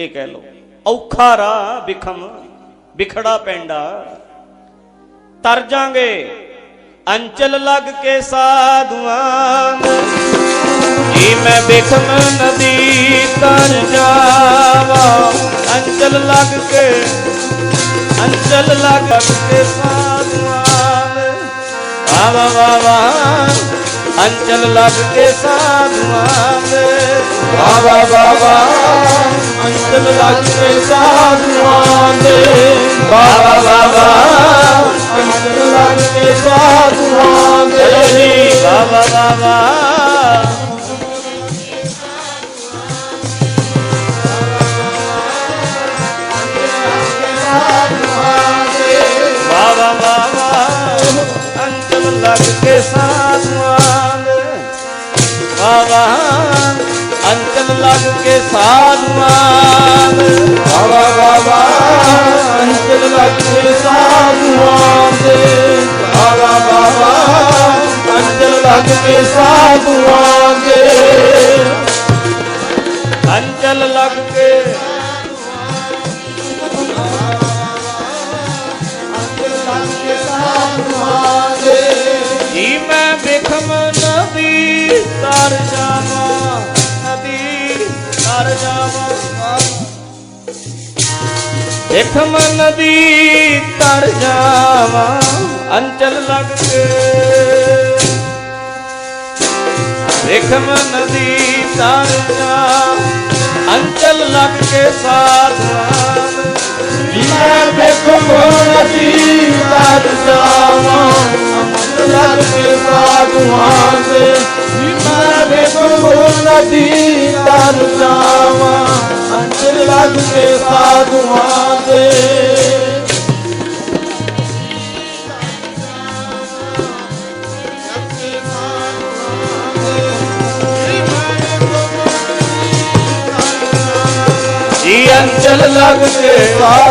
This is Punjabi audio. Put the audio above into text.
ਇਹ ਕਹਿ ਲਓ, ਔਖਾ ਰਾ ਵਿਖਮ ਵਿਖੜਾ ਪੈਂਡਾ। ਤਰ ਜਾਾਂਗੇ, ਅੰਚਲ ਲੱਗ ਕੇ ਸਾਧੂਆਂ ਜੀ ਮੈਂ ਬਿਖਮ ਨਦੀ ਤਰ ਜਾਵਾ। ਅੰਚਲ ਲੱਗ ਕੇ, ਅੰਚਲ ਲੱਗ ਕੇ ਸਾਧੂਆਂ ਵਾ ਵਾ ਵਾ ਅੰਚਲ ਲੱਗ ਕੇ ਸਾਧੂਆਂ ਵਾ ਵਾ ਵਾ ਵਾ ਲਖ ਸਾਧੂਆਂ ਦੇ। ਬਾਬਾ ਬਾਬਾ ਅੰਤ ਲਖ ਸਾਧੂਆਂ ਦੇ। ਬਾਬਾ ਬਾਬਾ। ਲੱਗ ਕੇ ਸਾਧੂਆਂ ਦੇ। ਬਾਬਾ ਅੰਕਲ ਲੱਗ ਕੇ ਸਾਧੂਆਂ ਬਾਬਾ ਬਾਬਾ ਅੰਕਲ ਲੱਗ ਕੇ ਸਾਧੂਆਂ ਦੇ। ਬਾਬਾ ਬਾਬਾ ਅੰਕਲ ਲੱਗ ਕੇ ਸਾਧੂਆਂ ਦੇ। ਅੰਕਲ ਲੱਗ ਕੇ ਜੀ ਮੈਂ ਬਿਖਮ ਨਦੀ ਤਰ ਜਾਵਾਂ? ਦੇਖ ਮਨ ਦੀ ਤੜ ਜਾਵਾਂ, ਅੰਚਲ ਲੱਗ ਕੇ। ਦੇਖ ਮਨ ਦੀ ਤੜ ਜਾਵਾਂ, ਅੰਚਲ ਲੱਗ ਕੇ ਸਾਧਾਂ ਮੈਂ ਵੇਖੋ ਮਨ ਦੀ ਤੜ ਜਾਵਾਂ, ਅੰਚਲ ਲੱਗ ਕੇ ਸਾਧਾਂ ਮੈਂ ਵੇਖੋ ਮਨ ਦੀ ਅੰਚਲ ਲੱਗ ਸਾਧੂਆਂ ਦੇ। ਜੀ ਅੰਚਲ ਲੱਗ ਕੇ ਸਾਧ